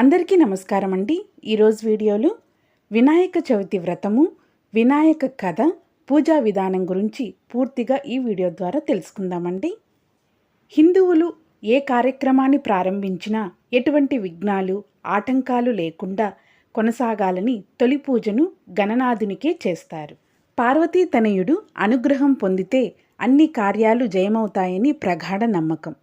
అందరికీ నమస్కారం అండి. ఈరోజు వీడియోలో వినాయక చవితి వ్రతము వినాయక కథ పూజా విధానం గురించి పూర్తిగా ఈ వీడియో ద్వారా తెలుసుకుందామండి. హిందువులు ఏ కార్యక్రమాన్ని ప్రారంభించినా ఎటువంటి విఘ్నాలు ఆటంకాలు లేకుండా కొనసాగాలని తొలి పూజను గణనాథునికే చేస్తారు. పార్వతీ తనయుడు అనుగ్రహం పొందితే అన్ని కార్యాలు జయమవుతాయని ప్రగాఢ నమ్మకం.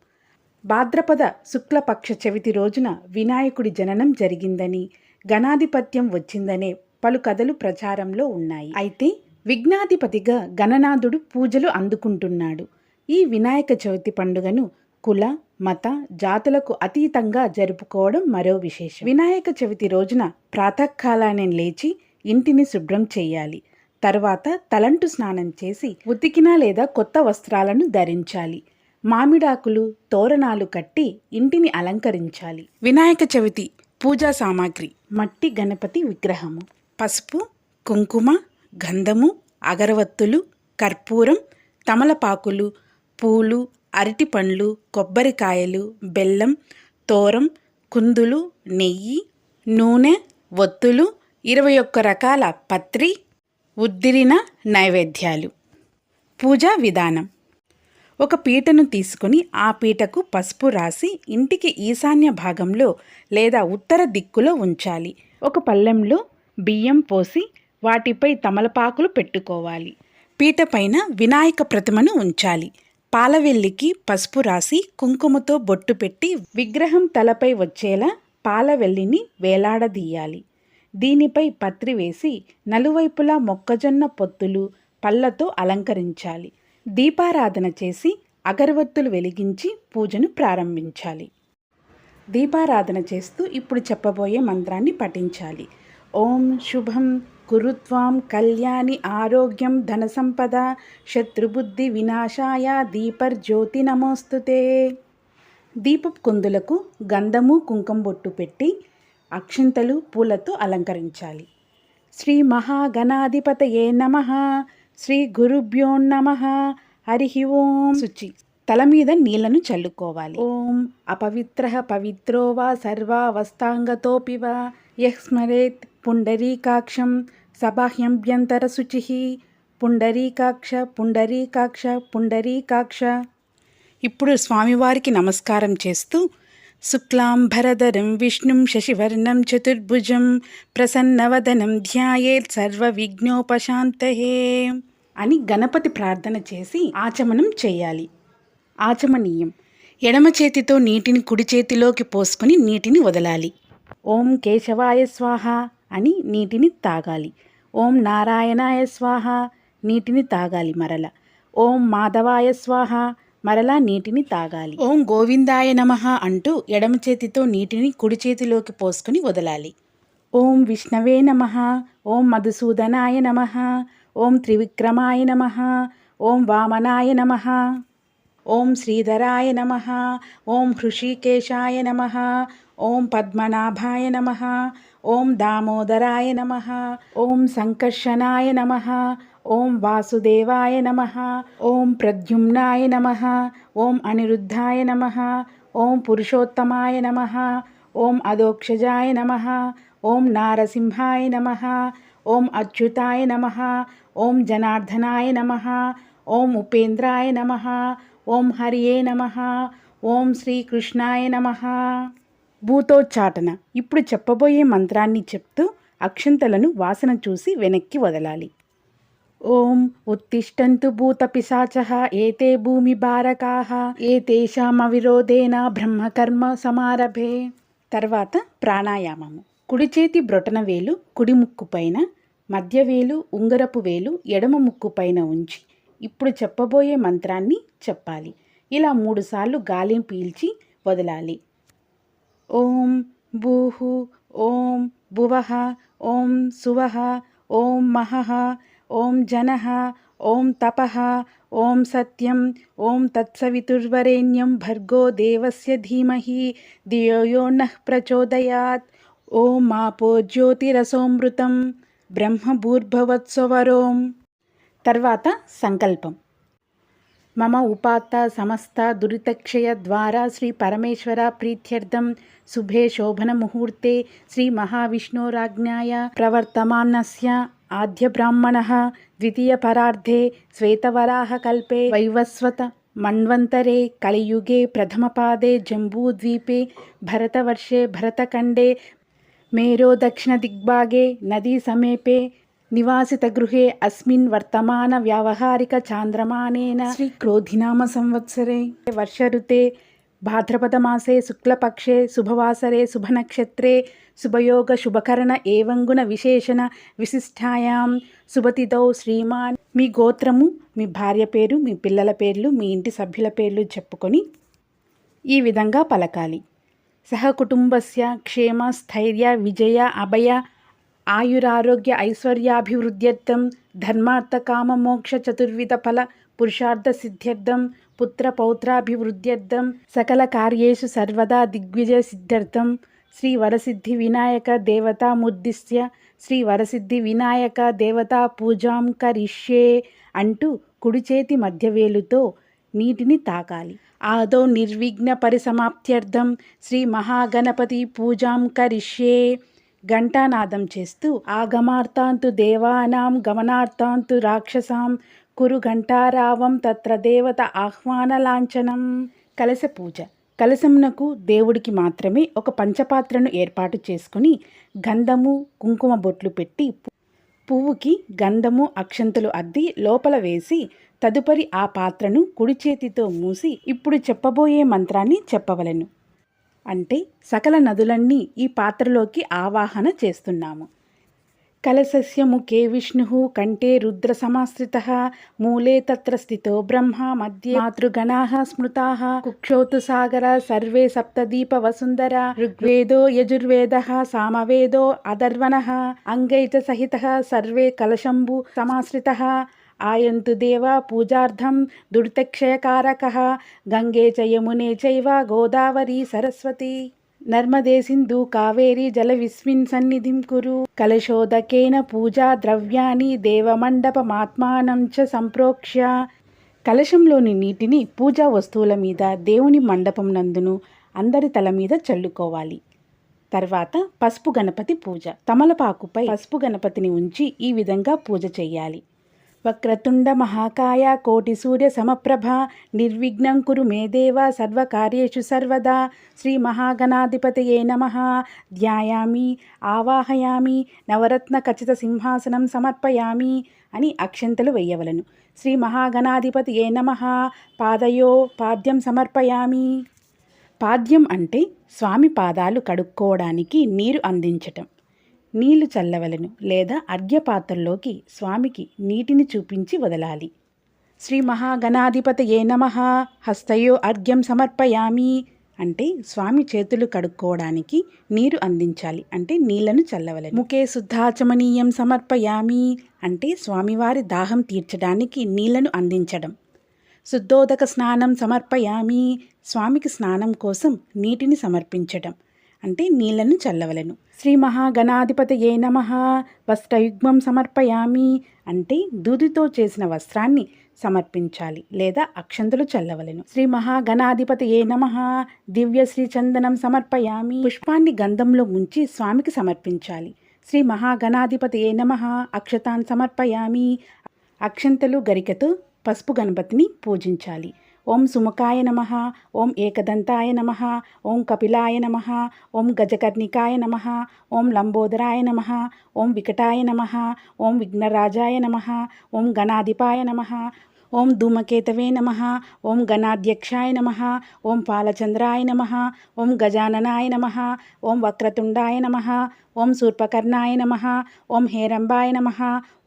భాద్రపద శుక్లపక్ష చవితి రోజున వినాయకుడి జననం జరిగిందని గణాధిపత్యం వచ్చిందనే పలు కథలు ప్రచారంలో ఉన్నాయి. అయితే విఘ్నాధిపతిగా గణనాథుడు పూజలు అందుకుంటున్నాడు. ఈ వినాయక చవితి పండుగను కుల మత జాతులకు అతీతంగా జరుపుకోవడం మరో విశేషం. వినాయక చవితి రోజున ప్రాతకాలానే లేచి ఇంటిని శుభ్రం చేయాలి. తర్వాత తలంటు స్నానం చేసి ఉతికిన లేదా కొత్త వస్త్రాలను ధరించాలి. మామిడాకులు తోరణాలు కట్టి ఇంటిని అలంకరించాలి. వినాయక చవితి పూజా సామాగ్రి మట్టి గణపతి విగ్రహము. పసుపు కుంకుమ గంధము అగరవత్తులు కర్పూరం తమలపాకులు పూలు అరటి పండ్లు కొబ్బరికాయలు బెల్లం తోరం కుందులు నెయ్యి నూనె ఒత్తులు ఇరవై ఒక్క రకాల పత్రి ఉద్దిరిన నైవేద్యాలు. పూజా విధానం. ఒక పీటను తీసుకుని ఆ పీటకు పసుపు రాసి ఇంటికి ఈశాన్య భాగంలో లేదా ఉత్తర దిక్కులో ఉంచాలి. ఒక పళ్ళెంలో బియ్యం పోసి వాటిపై తమలపాకులు పెట్టుకోవాలి. పీట పైన వినాయక ప్రతిమను ఉంచాలి. పాలవెల్లికి పసుపు రాసి కుంకుమతో బొట్టు పెట్టి విగ్రహం తలపై వచ్చేలా పాలవెల్లిని వేలాడదీయాలి. దీనిపై పత్రి వేసి నలువైపులా మొక్కజొన్న పొత్తులు పళ్ళతో అలంకరించాలి. దీపారాధన చేసి అగరవత్తులు వెలిగించి పూజను ప్రారంభించాలి. దీపారాధన చేస్తూ ఇప్పుడు చెప్పబోయే మంత్రాన్ని పఠించాలి. ఓం శుభం కురుత్వాం కళ్యాణి ఆరోగ్యం ధన సంపద శత్రుబుద్ధి వినాశాయ దీపర్జ్యోతి నమోస్తుతే. దీపపు కుందులకు గంధము కుంకుమ బొట్టు పెట్టి అక్షింతలు పూలతో అలంకరించాలి. శ్రీ మహాగణాధిపతయే నమ. శ్రీ గురుభ్యో నమ. హరి ఓం. శుచి. తల మీద నీళ్ళను చల్లుకోవాలి. ఓం. అపవిత్ర పవిత్రో వా సర్వావస్థాంగతోపి వా. యః స్మరేత్ పుండరీకాక్షం సబాహ్యంభ్యంతర శుచి. పుండరీకాక్ష పుండరీకాక్ష పుండరీకాక్ష. ఇప్పుడు స్వామివారికి నమస్కారం చేస్తూ శుక్లాంబరధరం విష్ణుం శశివర్ణం చతుర్భుజం ప్రసన్నవదనం ధ్యాయేత్ సర్వ విఘ్నోపశాంతయే అని గణపతి ప్రార్థన చేసి ఆచమనం చేయాలి. ఆచమనీయం. ఎడమ చేతితో నీటిని కుడి చేతిలోకి పోసుకొని నీటిని వదలాలి. ఓం కేశవాయ స్వాహ అని నీటిని తాగాలి. ఓం నారాయణాయ స్వాహ నీటిని తాగాలి మరల. ఓం మాధవాయ స్వాహ మరలా నీటిని తాగాలి. ఓం గోవిందాయ నమ అంటూ ఎడమ చేతితో నీటిని కుడి చేతిలోకి పోసుకుని వదలాలి. ఓం విష్ణవే నమ ఓం మధుసూదనాయ నమ ఓం త్రివిక్రమాయ నమ ఓం వామనాయ నమ ఓం శ్రీధరాయ నమ ఓం హృషికేశాయ నమ ఓం పద్మనాభాయ నమ ఓం దామోదరాయ నమ ఓం సంకర్షణాయ నమ ఓం వాసుదేవాయ నమ ఓం ప్రద్యుమ్నాయ నమ ఓం అనిరుద్ధాయ నమ ఓం పురుషోత్తమాయ నమ ఓం అదోక్షజాయ నమ ఓం నారసింహాయ నమ ఓం అచ్యుతాయ నమ ఓం జనార్దనాయ నమ ఓం ఉపేంద్రాయ నమ ఓం హరియే నమ ఓం శ్రీకృష్ణాయ నమ భూతోచ్చాటన ఇప్పుడు చెప్పబోయే మంత్రాన్ని చెప్తూ అక్షంతలను వాసన చూసి వెనక్కి వదలాలి ఓం ఉత్తిష్టంతు భూతపిశాచ ఏతే భూమి బారకాః ఏతేషామవిరోధేన బ్రహ్మకర్మ సమారభే. తర్వాత ప్రాణాయామము. కుడి చేతి బ్రొటన వేలు కుడి ముక్కు పైన మధ్య వేలు ఉంగరపు వేలు ఎడమ ముక్కు పైన ఉంచి ఇప్పుడు చెప్పబోయే మంత్రాన్ని చెప్పాలి. ఇలా మూడుసార్లు గాలిని పీల్చి వదలాలి. ఓం భూహు ఓం భువ ఓం సువః ఓం మహః ఓం జనః ఓం తప ఓం సత్యం ఓం తత్సవితుర్వరేణ్యం భర్గో దేవస్య ధీమహి ధియో యో నః ప్రచోదయాత్. ఓం మాపో జ్యోతిరసోమృతం బ్రహ్మభూర్భవత్సవరోం. తర్వాత సంకల్పం. మమ ఉపాత్త సమస్త దురితక్షయ ద్వారా శ్రీ పరమేశ్వర ప్రీత్యర్థం శుభే శోభన ముహూర్తే శ్రీ మహావిష్ణోరాజ్ఞాయ ప్రవర్తమానస్య. ఆద్య బ్రాహ్మణ ద్వితీయ పరార్ధే శ్వేతవరాహ కల్పే వైవస్వత మన్వంతరే కలియుగే ప్రథమపాదే జంబూద్వీపే భరతవర్షే భరతఖండే మేరో దక్షిణదిగ్భాగే నదీ సమీపే నివాసితగృహే అస్మిన్ వర్తమాన వ్యావహారిక చాంద్రమానేన శ్రీ క్రోధినామ సంవత్సరే వర్షఋతే భాద్రపదమాసే శుక్లపక్షే శుభవాసరే శుభనక్షత్రే శుభయోగ శుభకరణ ఏవంగుణ విశేషణ విశిష్టాయాం. శుభతిథౌ శ్రీమాన్. మీ గోత్రము మీ భార్య పేరు మీ పిల్లల పేర్లు మీ ఇంటి సభ్యుల పేర్లు చెప్పుకొని ఈ విధంగా పలకాలి. సహకుటుంబస్య క్షేమ స్థైర్య విజయ అభయ ఆయురారోగ్య ఐశ్వర్యాభివృద్ధ్యర్థం ధర్మార్థ కామ మోక్ష చతుర్విధ ఫల పురుషార్థ సిద్ధ్యర్థం పుత్ర పౌత్రాభివృద్ధ్యర్థం సకల కార్యేషు సర్వదా దిగ్విజయ సిద్ధ్యర్థం శ్రీ వరసిద్ధి వినాయక దేవతాముద్దిశ్య శ్రీ వరసిద్ధి వినాయక దేవతా పూజాం కరిష్యే అంటూ కుడి చేతి మధ్యవేలుతో నీటిని తాకాలి. ఆదో నిర్విఘ్న పరిసమాప్త్యర్థం శ్రీ మహాగణపతి పూజాం కరిష్యే ఘంటానాదం చేస్తూ ఆగమార్థాంతు దేవానాం గమనార్థాంతు రాక్షసాం కురు ఘంటారావం తత్ర దేవత ఆహ్వాన లాంఛనం. కలశ పూజ. కలశమునకు దేవుడికి మాత్రమే ఒక పంచపాత్రను ఏర్పాటు చేసుకుని గంధము కుంకుమ బొట్లు పెట్టి పువ్వుకి గంధము అక్షంతలు అద్ది లోపల వేసి తదుపరి ఆ పాత్రను కుడి చేతితో మూసి ఇప్పుడు చెప్పబోయే మంత్రాన్ని చెప్పవలెను. అంటే సకల నదులన్నీ ఈ పాత్రలోకి ఆవాహన చేస్తున్నాము. కలశస్య ముఖే విష్ణు కంఠే రుద్ర సమాశ్రిత మూలే తత్ర స్థితో బ్రహ్మ మధ్య మాతృగణా స్మృతా కుక్షోతు సాగర సర్వే సప్తదీప వసుందర ఋగ్వేదో యజుర్వేద సామవేదో అదర్వణ అంగై చ సహిత సర్వే కలశంభు సమాశ్రిత ఆయంతు దేవ పూజార్థం దుర్తక్షయకారక గంగే చ యమునే చైవ గోదావరి సరస్వతి. నర్మదేసిందు కావేరీ కావేరి జల విస్మిన్ సన్నిధిం కురు. కలశోదకేన పూజా ద్రవ్యాన్ని దేవమండపమాత్మానం చ సంప్రోక్ష్య. కలశంలోని నీటిని పూజా వస్తువుల మీద దేవుని మండపం నందును అందరి తల మీద చల్లుకోవాలి. తర్వాత పసుపు గణపతి పూజ. తమలపాకుపై పసుపు గణపతిని ఉంచి ఈ విధంగా పూజ చేయాలి వక్రతుండ మహాకాయ కోటి సూర్య సమప్రభ నిర్విఘ్నం కురు మే దేవ సర్వకార్యేషు సర్వదా. శ్రీ మహాగణాధిపతయే నమ. ధ్యాయామి ఆవాహయామి నవరత్న ఖచ్చిత సింహాసనం సమర్పయామి అని అక్షంతలు వేయవలను. శ్రీ మహాగణాధిపతి ఏ నమ. పాదయో పాద్యం సమర్పయామి. పాద్యం అంటే స్వామి పాదాలు కడుక్కోవడానికి నీరు అందించటం. నీళ్ళు చల్లవలను లేదా అర్ఘ్యపాత్రలోకి స్వామికి నీటిని చూపించి వదలాలి. శ్రీ మహాగణాధిపతయే నమ. హస్తయో అర్ఘ్యం సమర్పయామి అంటే స్వామి చేతులు కడుక్కోవడానికి నీరు అందించాలి అంటే నీళ్ళను చల్లవలని. ముఖే శుద్ధాచమనీయం సమర్పయామి అంటే స్వామివారి దాహం తీర్చడానికి నీళ్ళను అందించడం. శుద్ధోదక స్నానం సమర్పయామి స్వామికి స్నానం కోసం నీటిని సమర్పించడం. అంటే నీళ్ళను చల్లవలను. శ్రీ మహాగణాధిపతయే నమ. వస్త్రయుగ్మం సమర్పయామి అంటే దూదితో చేసిన వస్త్రాన్ని సమర్పించాలి లేదా అక్షంతలు చల్లవలెను. శ్రీ మహాగణాధిపతయే నమ. దివ్య శ్రీ చందనం సమర్పయామి. పుష్పాన్ని గంధంలో ముంచి స్వామికి సమర్పించాలి. శ్రీ మహాగణాధిపతయే నమ. అక్షతాన్ సమర్పయామి. అక్షంతలు గరికతో పసుపు గణపతిని పూజించాలి. ఓం సుముఖాయ నమ ఓం ఏకదంతాయ నమ ఓం కపిలాయ నమ ఓం గజకర్ణికాయ నమ ఓం లంబోదరాయ నమ ఓం వికటాయ నమ ఓం విఘ్నరాజాయ నమ ఓం గణాధిపాయ నమ ఓం ధూమకేతవే నమ ఓం గణాధ్యక్షాయ నమ ఓం పాలచంద్రాయ నమ ఓం గజాననాయ నమ ఓం వక్రతుండాయ నమ ఓం శూర్పకర్ణాయ నమ ఓం హేరంబాయ నమ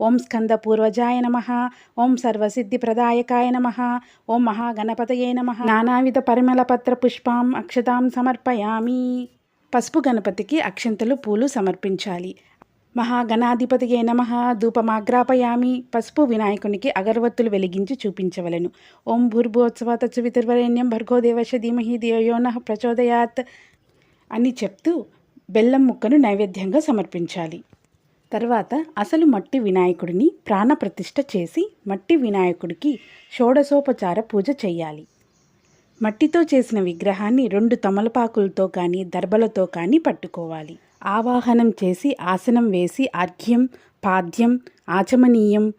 ఓం స్కందపూర్వజాయ నమ ఓం సర్వసిద్ధిప్రదాయకాయ నమ ఓం మహాగణపతయే నమ. నానావిధ పరిమళపత్ర పుష్పాం అక్షతాం సమర్పయామి. పసుపు గణపతికి అక్షంతలు పూలు సమర్పించాలి. మహాగణాధిపతియే నమ. ధూపమాగ్రాపయామి. పసుపు వినాయకునికి అగరవత్తులు వెలిగించి చూపించవలెను. ఓం భూర్భోత్సవ తత్సవితుర్వరేణ్యం భర్గోదేవశ ధీమహి ధియోయోన ప్రచోదయాత్ అని చెప్తూ బెల్లం ముక్కను నైవేద్యంగా సమర్పించాలి. తర్వాత అసలు మట్టి వినాయకుడిని ప్రాణప్రతిష్ఠ చేసి మట్టి వినాయకుడికి షోడశోపచార పూజ చేయాలి. మట్టితో చేసిన విగ్రహాన్ని రెండు తమలపాకులతో కానీ దర్బలతో కానీ పట్టుకోవాలి. ఆవాహనం చేసి ఆసనం వేసి అర్ఘ్యం పాద్యం ఆచమనీయం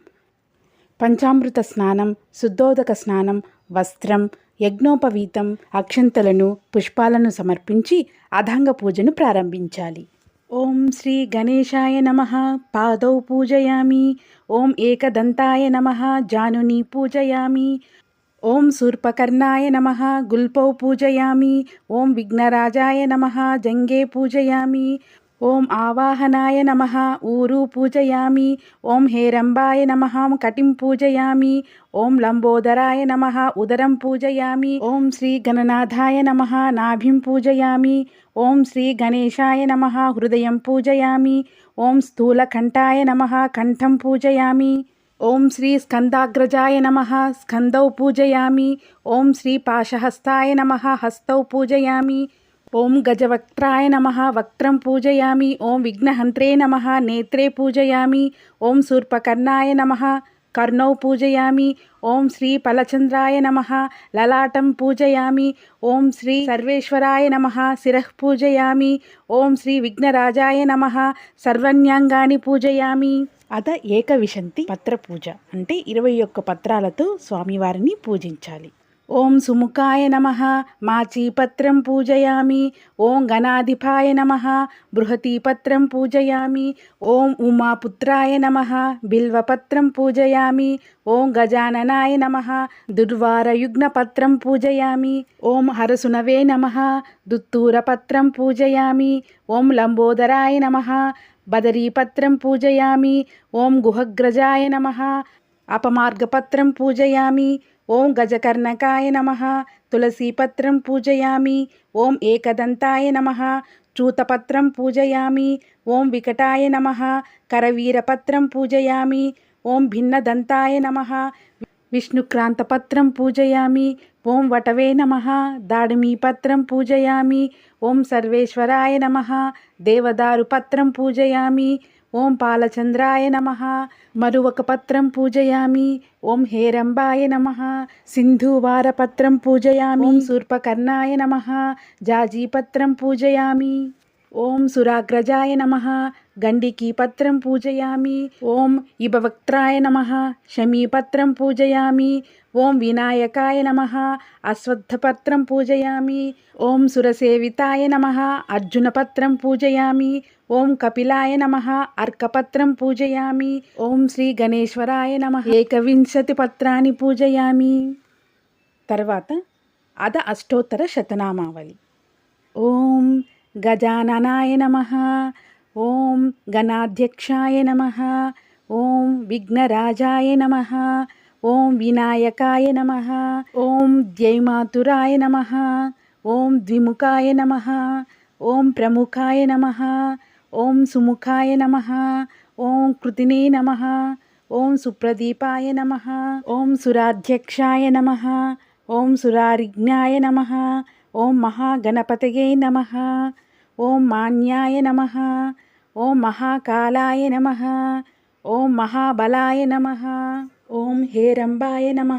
పంచామృత స్నానం శుద్ధోదక స్నానం వస్త్రం యజ్ఞోపవీతం అక్షంతలను పుష్పాలను సమర్పించి అధంగ పూజను ప్రారంభించాలి. ఓం శ్రీ గణేశాయ నమ. పాదౌ పూజయామి. ఓం ఏకదంతాయ నమ. జానుని పూజయామి. ఓం శూర్పకర్ణాయ నమ గుల్పౌ పూజయామి. ఓం విఘ్నరాజాయ నమ జంగే పూజయామి. ఓం ఆవాహనాయ నమ ఊరు పూజయామి. ఓం హేరంబాయ నమ కటిం పూజయామి. ఓం లంబోదరాయ నమ ఉదరం పూజయామి. ఓం శ్రీ గణనాథాయ నమ నాభిం పూజయామి. ఓం శ్రీ గణేశాయ నమ హృదయం పూజయామి. ఓం స్థూలకంఠాయ నమ కంఠం పూజయామి. ఓం శ్రీ స్కందాగ్రజాయ నమ స్కందౌ పూజయామి ఓం శ్రీ పాశహస్తాయ నమ హస్తౌ పూజయామి ఓం గజవక్త్రాయ నమ వక్త్రం పూజయామి ఓం విఘ్నహంత్రే నమ నేత్రే పూజయామి ఓం శూర్పకర్ణాయ నమ కర్ణౌ పూజయామి ఓం శ్రీ ఫలచంద్రాయ నమ లలాటం పూజయామి ఓం శ్రీ సర్వేశ్వరాయ నమ శిరః పూజయామి ఓం శ్రీ విఘ్నరాజాయ నమ సర్వన్యాంగాని పూజయామి అద ఏకవిశంతి పత్ర పూజ అంటే ఇరవై ఒక్క పత్రాలతో స్వామివారిని పూజించాలి. ఓం సుముఖాయ నమ మాచీపత్రం పూజయామి. ఓం గణాధిపాయ నమ బృహతీపత్రం పూజయామి. ఓం ఉమాపుత్రాయ నమ బిల్వపత్రం పూజయామి. ఓం గజాననాయ నమ దుర్వారయుగ్నపత్రం పూజయామి. ఓం హరసునవే నమ దుత్తూరపత్రం పూజయామి. ఓం లంబోదరాయ నమ బదరీపత్రం పూజయామి. ఓం గుహగ్రజాయ నమ. అపమార్గపత్రం పూజయామి. ఓం గజకర్ణకాయ నమ. తులసీపత్రం పూజయామి. ఓం ఏకదంతాయ నమ. చూతపత్రం పూజయామి. ఓం వికటాయ నమ. కరవీరపత్రం పూజయామి. ఓం భిన్నదంతాయ నమ. విష్ణుక్రాంతపత్రం పూజయామి. ఓం వటవే నమ. దాడిమీపత్రం పూజయామి. ఓం సర్వేశ్వరాయ నమ. దేవదారుపత్రం పూజయామి. ఓం పాలచంద్రాయ నమ. మరువక పత్రం పూజయామి. ఓం హేరంబాయ నమ. సింధువారపత్రం పూజయామి. ఓం శూర్పకర్ణాయ నమ. జాజీపత్రం పూజయామి. ఓం సురాగ్రజాయ నమ. గండికీపత్రం పూజయామి. ఓం ఇభవక్త్రాయ నమ. శమీపత్రం పూజయామి. ఓం వినాయకాయ నమ. అశ్వత్థపత్రం పూజయామి. ఓం సురసేవితాయ నమ. అర్జునపత్రం పూజయామి. ఓం కపిలాయ నమ. అర్కపత్రం పూజయామి. ఓం శ్రీ గణేశ్వరాయ నమ. ఏకవింశతి పత్రాన్ని పూజయామి. తర్వాత అద అష్టోత్తర శతనామావళి. ఓం గజాననాయ నమ. ఓం గణాధ్యక్షాయ నమ ఓం విఘ్నరాజాయ నమ ఓం వినాయకాయ నమ ఓం ద్యైమాతురాయ నమ ఓం ద్విముఖాయ నమ ఓం ప్రముఖాయ నమ ఓం సుముఖాయ నమ ఓం కృతినే నమ ఓం సుప్రదీపాయ నమ ఓం సురాధ్యక్షాయ నమ ఓం సురారిజ్ఞాయ నమ ఓం మహాగణపతయే నమ ఓం మాన్యాయ నమ ఓం మహాకాలాయ నమ ఓం మహాబలాయ నమ ఓం హేరంబాయ నమ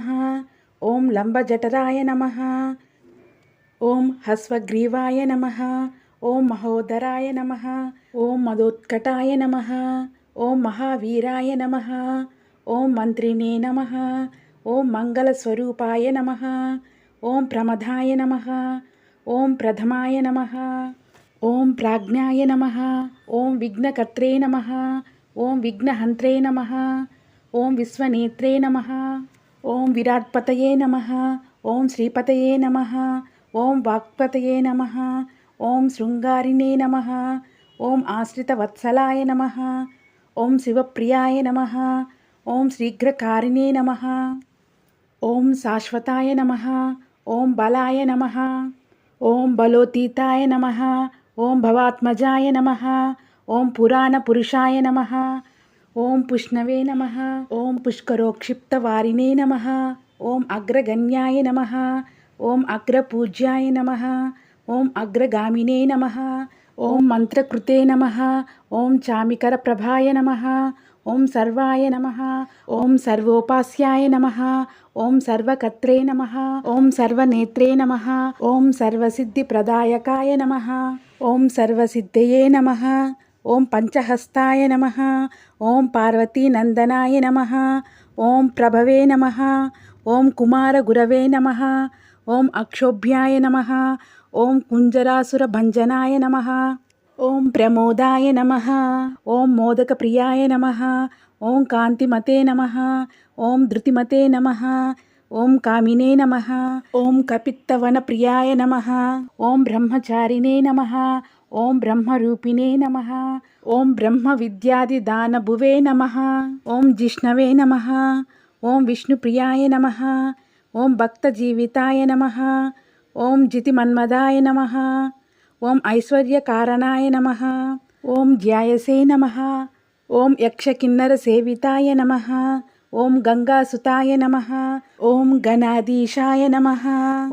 ఓం లంబజఠరాయ నమ ఓం హస్వగ్రీవాయ నమ ఓం మహోదరాయ నమ ఓం మదోత్కటాయ నమ ఓం మహావీరాయ నమ ఓం మంత్రినే నమ ఓం మంగళస్వరూపాయ నమ ఓం ప్రమదాయ నమ ఓం ప్రథమాయ నమ ఓం ప్రాజ్ఞాయ నమ ఓం విఘ్నకర్త్రే నమ ఓం విఘ్నహంత్రే నమ ఓం విశ్వనేత్రే నమ ఓం విరాట్పతయే నమ ఓం శ్రీపతయే నమ ఓం వాక్పతయే నమ ఓం శృంగారిణే నమ ఓం ఆశ్రితవత్సలాయ నమ ఓం శివప్రియాయ నమ ఓం శీఘ్రకారిణే నమ ఓం శాశ్వతాయ నమ ఓం బలాయ నమ ఓం బలోతీతాయ నమ ఓం భవాత్మజాయ నమ ఓం పురాణపురుషాయ నమ ఓం పుష్ణవే నమ ఓం పుష్కరోక్షిప్తవారిణే నమ ఓం అగ్రగణ్యాయ నమ ఓం అగ్రపూజ్యాయ నమ ఓం అగ్రగామినే నమ ఓం మంత్రకృతే నమ ఓం చామికర ప్రభాయ నమ ఓం సర్వాయ నమ ఓం సర్వోపాస్యాయ నమ ఓం సర్వకత్రే నమ ఓం సర్వనేత్రే నమ ఓం సర్వసిద్ధిప్రదాయకాయ నమ ఓం సర్వసిద్ధయే నమ ఓం పంచహస్తాయ నమ ఓం పార్వతీనందనాయ నమ ఓం ప్రభవే నమ ఓం కుమారగురవే నమ ఓం అక్షోభ్యాయ నమ ఓం కుంజరాసురభంజనాయ నమ ఓం ప్రమోదాయ నమ ఓం మోదక ప్రియాయ నమ ఓం కాంతిమతే నమ ఓం ధృతిమతే నమ ఓం కామినే నమ ఓం కపిత్తవన ప్రియాయ నమ ఓం బ్రహ్మచారిణే నమ ఓం బ్రహ్మరూపిణే నమ ఓం బ్రహ్మ విద్యాది విద్యాదిదానభువే నమ ఓం జిష్ణవే నమ ఓం విష్ణుప్రియాయ నమ ఓం భక్త జీవితాయ నమ ఓం జితిమన్మదాయ నమ ఓం ఐశ్వర్యకారణాయ నమ ఓం ధ్యాయసే నమ ఓం యక్షకిన్నర సేవితాయ నమ ఓం గంగాసుతాయ నమ ఓం గణాధీశాయ నమ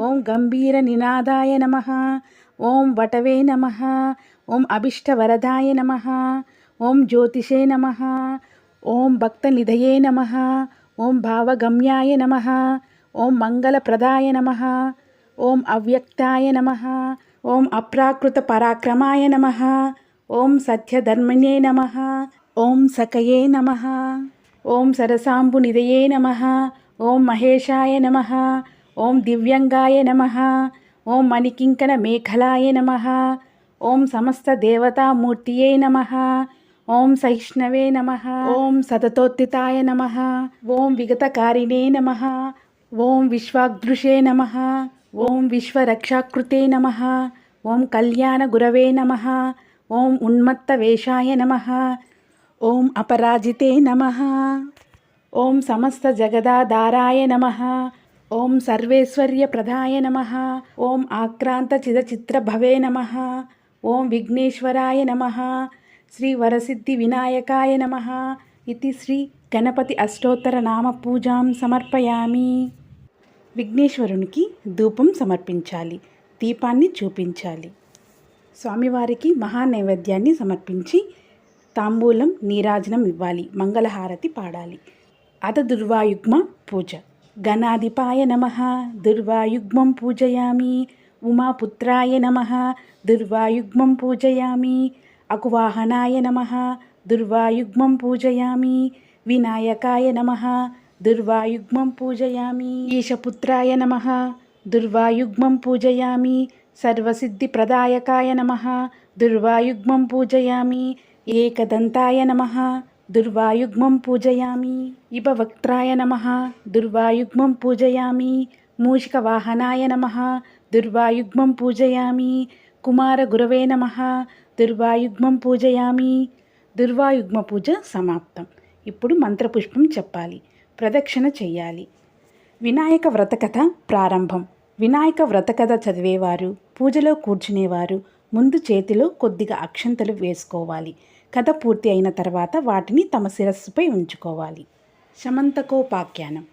ఓం గంభీర నినాదాయ నమ ఓం వటవే నమ ఓం అభిష్టవరదాయ నమ ఓం జ్యోతిషే నమ ఓం భక్తనిధయే నమ ఓం భావగమ్యాయ నమ ఓం మంగళప్రదాయ నమ ఓం అవ్యక్తాయ నమ ఓం అప్రాకృత పరాక్రమాయ నమ ఓం సత్యధర్మణ్యే నమ ఓం సకయే నమ ఓం సరసాంబు నిదయే నమ ఓం మహేశాయ నమ ఓం దివ్యంగాయ నమ ఓం మణికింకణ మేఖలాయ నమ ఓం సమస్త దేవతామూర్తియే నమ ఓం సహిష్ణవే నమ ఓం సతతోత్తితాయ నమ ఓం విగతకారిణే నమ ఓం విశ్వాగ్దృషే నమ ఓం విశ్వరక్షాకృతే నమ ఓం కళ్యాణ గురవే నమ ఓం ఉన్మత్త వేషాయ నమ ఓం అపరాజితే నమ ఓం సమస్త జగదాధారాయ నమ ఓం సర్వేశ్వర్య సర్వేశ్వర్యప్రదాయ నమ ఓం ఆక్రాంత చిదచిత్ర భవే నమ ఓం విఘ్నేశ్వరాయ నమ శ్రీ వరసిద్ధి వినాయకాయ నమ ఇది శ్రీ గణపతి అష్టోత్తర నామ పూజాం సమర్పయామి. విఘ్నేశ్వరునికి ధూపం సమర్పించాలి దీపాన్ని చూపించాలి. స్వామివారికి మహానైవేద్యాన్ని సమర్పించి తాంబూలం నీరాజనం ఇవ్వాలి మంగళహారతి పాడాలి. అత దుర్వాయుగ్మ పూజ. గణాధిపాయ నమ దుర్వాయుగ్మం పూజయామి. ఉమాపుత్రాయ నమ దుర్వాయుగ్మం పూజయామి. అకువాహనాయ నమ దుర్వాయుగ్మం పూజయామి. వినాయకాయ నమ దుర్వాయుగ్మం పూజయామి. ఈశపుత్రాయ నమ. దుర్వాయుగ్మం పూజయామి. సర్వసిద్ధిప్రదాయకాయ నమ. దుర్వాయుగ్మం పూజయామి. ఏకదంతాయ నమ. దుర్వాయుగ్మం పూజయామి. ఇపవక్త్రాయ నమ. దుర్వాయుగ్మం పూజయామి. మూషికవాహనాయ నమ. దుర్వాయుగ్మం పూజయామి. కుమారగురవే నమ. దుర్వాయుగ్మం పూజయామి. దుర్వాయుగ్మ పూజ సమాప్తం. ఇప్పుడు మంత్రపుష్పం చెప్పాలి. ప్రదక్షిణ చేయాలి వినాయక వ్రతకథ ప్రారంభం. వినాయక వ్రతకథ చదివేవారు పూజలో కూర్చునేవారు ముందు చేతిలో కొద్దిగా అక్షంతలు వేసుకోవాలి. కథ పూర్తి అయిన తర్వాత వాటిని తమ శిరస్సుపై ఉంచుకోవాలి. శమంతకోపాఖ్యానం.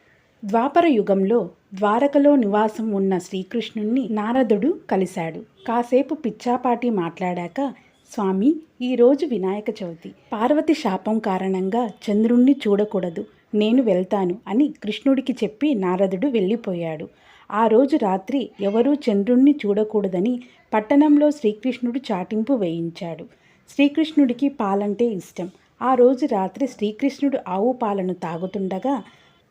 ద్వాపర యుగంలో ద్వారకలో నివాసం ఉన్న శ్రీకృష్ణుణ్ణి నారదుడు కలిశాడు. కాసేపు పిచ్చాపాటి మాట్లాడాక స్వామి ఈరోజు వినాయక చవితి. పార్వతి శాపం కారణంగా చంద్రుణ్ణి చూడకూడదు. నేను వెళ్తాను అని కృష్ణుడికి చెప్పి నారదుడు వెళ్ళిపోయాడు. ఆ రోజు రాత్రి ఎవరూ చంద్రుణ్ణి చూడకూడదని పట్టణంలో శ్రీకృష్ణుడు చాటింపు వేయించాడు. శ్రీకృష్ణుడికి పాలంటే ఇష్టం. ఆ రోజు రాత్రి శ్రీకృష్ణుడు ఆవు పాలను తాగుతుండగా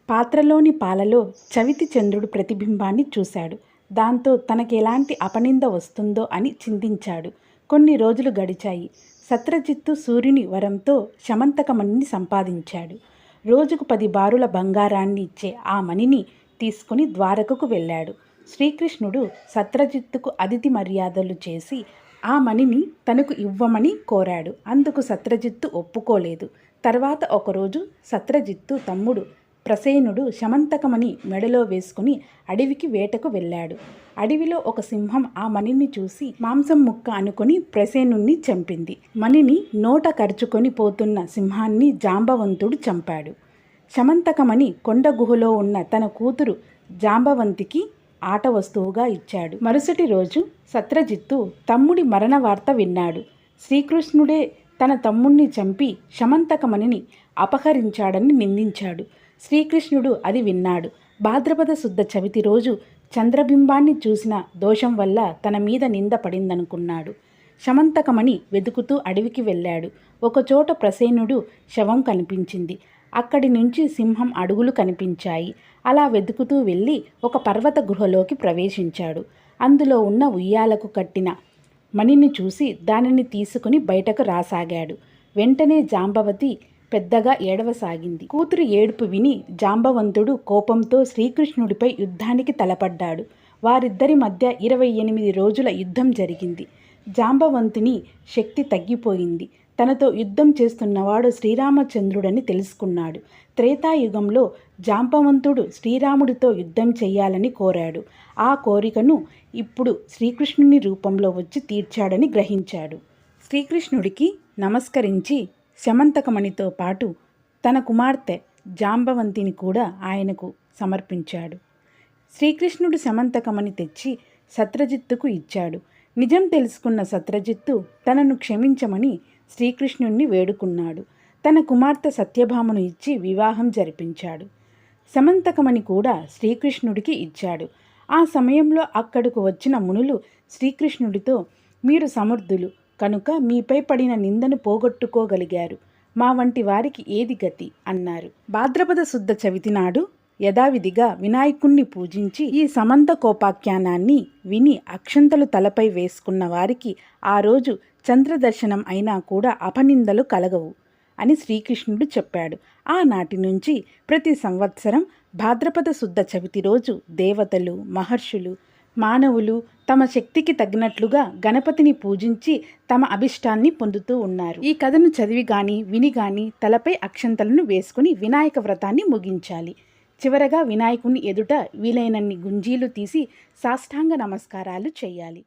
పాత్రలోని పాలలో చవితి చంద్రుడు ప్రతిబింబాన్ని చూశాడు. దాంతో తనకెలాంటి అపనింద వస్తుందో అని చింతించాడు. కొన్ని రోజులు గడిచాయి. సత్రజిత్తు సూర్యుని వరంతో శమంతకమణిని సంపాదించాడు. రోజుకు పది బారుల బంగారాన్ని ఇచ్చే ఆ మణిని తీసుకుని ద్వారకకు వెళ్ళాడు. శ్రీకృష్ణుడు సత్రజిత్తుకు అతిథి మర్యాదలు చేసి ఆ మణిని తనకు ఇవ్వమని కోరాడు. అందుకు సత్రజిత్తు ఒప్పుకోలేదు. తర్వాత ఒకరోజు సత్రజిత్తు తమ్ముడు ప్రసేనుడు శమంతకమణి మెడలో వేసుకుని అడవికి వేటకు వెళ్ళాడు. అడవిలో ఒక సింహం ఆ మణిని చూసి మాంసం ముక్క అనుకుని ప్రసేనుణ్ణి చంపింది. మణిని నోట కరుచుకొని పోతున్న సింహాన్ని జాంబవంతుడు చంపాడు. శమంతకమణి కొండ గుహలో ఉన్న తన కూతురు జాంబవంతికి ఆట వస్తువుగా ఇచ్చాడు. మరుసటి రోజు సత్రజిత్తు తమ్ముడి మరణ వార్త విన్నాడు. శ్రీకృష్ణుడే తన తమ్ముణ్ణి చంపి శమంతకమణిని అపహరించాడని నిందించాడు. శ్రీకృష్ణుడు అది విన్నాడు. భాద్రపద శుద్ధ చవితి రోజు చంద్రబింబాన్ని చూసిన దోషం వల్ల తన మీద నింద పడిందనుకున్నాడు. శమంతకమణి వెతుకుతూ అడవికి వెళ్ళాడు. ఒకచోట ప్రసేనుడు శవం కనిపించింది. అక్కడి నుంచి సింహం అడుగులు కనిపించాయి. అలా వెతుకుతూ వెళ్ళి ఒక పర్వత గుహలోకి ప్రవేశించాడు. అందులో ఉన్న ఉయ్యాలకు కట్టిన మణిని చూసి దానిని తీసుకుని బయటకు రాసాగాడు. వెంటనే జాంబవతి పెద్దగా ఏడవసాగింది. కూతురు ఏడుపు విని జాంబవంతుడు కోపంతో శ్రీకృష్ణుడిపై యుద్ధానికి తలపడ్డాడు. వారిద్దరి మధ్య ఇరవై ఎనిమిది రోజుల యుద్ధం జరిగింది. జాంబవంతుని శక్తి తగ్గిపోయింది. తనతో యుద్ధం చేస్తున్నవాడు శ్రీరామచంద్రుడని తెలుసుకున్నాడు. త్రేతాయుగంలో జాంబవంతుడు శ్రీరాముడితో యుద్ధం చేయాలని కోరాడు. ఆ కోరికను ఇప్పుడు శ్రీకృష్ణుని రూపంలో వచ్చి తీర్చాడని గ్రహించాడు. శ్రీకృష్ణుడికి నమస్కరించి శమంతకమణితో పాటు తన కుమార్తె జాంబవంతిని కూడా ఆయనకు సమర్పించాడు. శ్రీకృష్ణుడు శమంతకమణి తెచ్చి సత్రజిత్తుకు ఇచ్చాడు. నిజం తెలుసుకున్న సత్రజిత్తు తనను క్షమించమని శ్రీకృష్ణుణ్ణి వేడుకున్నాడు. తన కుమార్తె సత్యభామను ఇచ్చి వివాహం జరిపించాడు. సమంతకమణి కూడా శ్రీకృష్ణుడికి ఇచ్చాడు. ఆ సమయంలో అక్కడకు వచ్చిన మునులు శ్రీకృష్ణుడితో మీరు సమర్థులు. కనుక మీపై పడిన నిందను పోగొట్టుకోగలిగారు. మా వంటి వారికి ఏది గతి? అన్నారు. భాద్రపద శుద్ధ చవితి నాడు యథావిధిగా వినాయకుణ్ణి పూజించి ఈ సమంత కోపాఖ్యానాన్ని విని అక్షంతలు తలపై వేసుకున్న వారికి ఆ రోజు చంద్రదర్శనం అయినా కూడా అపనిందలు కలగవు అని శ్రీకృష్ణుడు చెప్పాడు. ఆనాటి నుంచి ప్రతి సంవత్సరం భాద్రపద శుద్ధ చవితి రోజు దేవతలు మహర్షులు మానవులు తమ శక్తికి తగినట్లుగా గణపతిని పూజించి తమ అభిష్టాన్ని పొందుతూ ఉన్నారు. ఈ కథను చదివి గాని విని గాని తలపై అక్షంతలను వేసుకుని వినాయక వ్రతాన్ని ముగించాలి. చివరగా వినాయకుని ఎదుట వీలైనన్ని గుంజీలు తీసి సాష్టాంగ నమస్కారాలు చేయాలి.